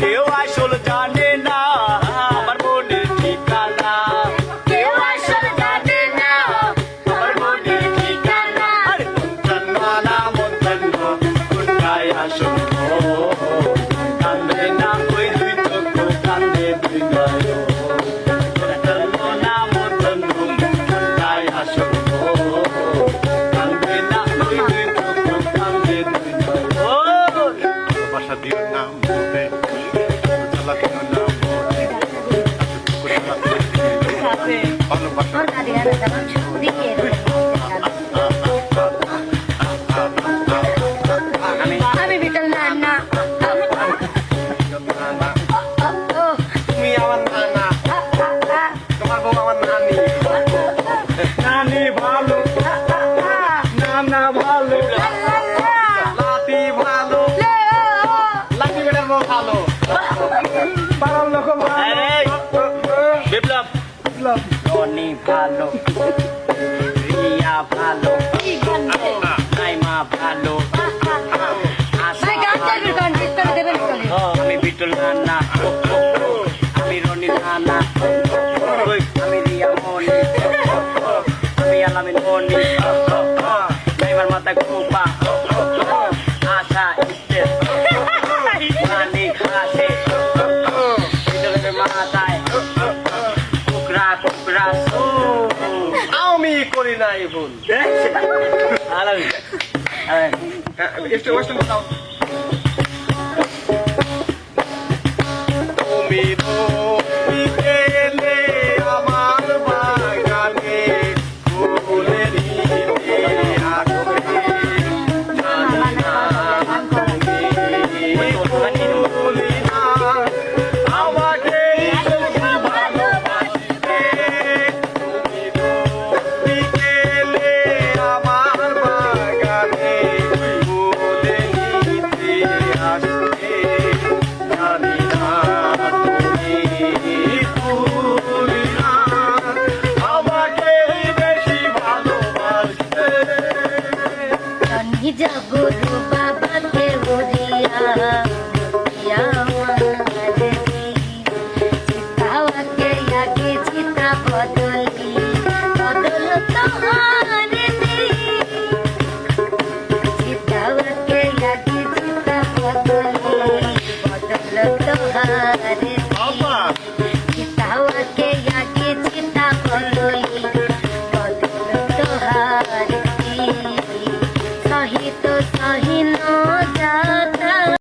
কেউ আসল জানে Orga de gana, জিতলো ভালো রিয়া ভালো নাইমা ভালো। আমি বিটুল রান্না আমি রনি রান্না আমি রিয়া মনি আমি আলামিন মনি। আমি করি নাই ভুল একটু কষ্ট আমি যাব বাবাকে।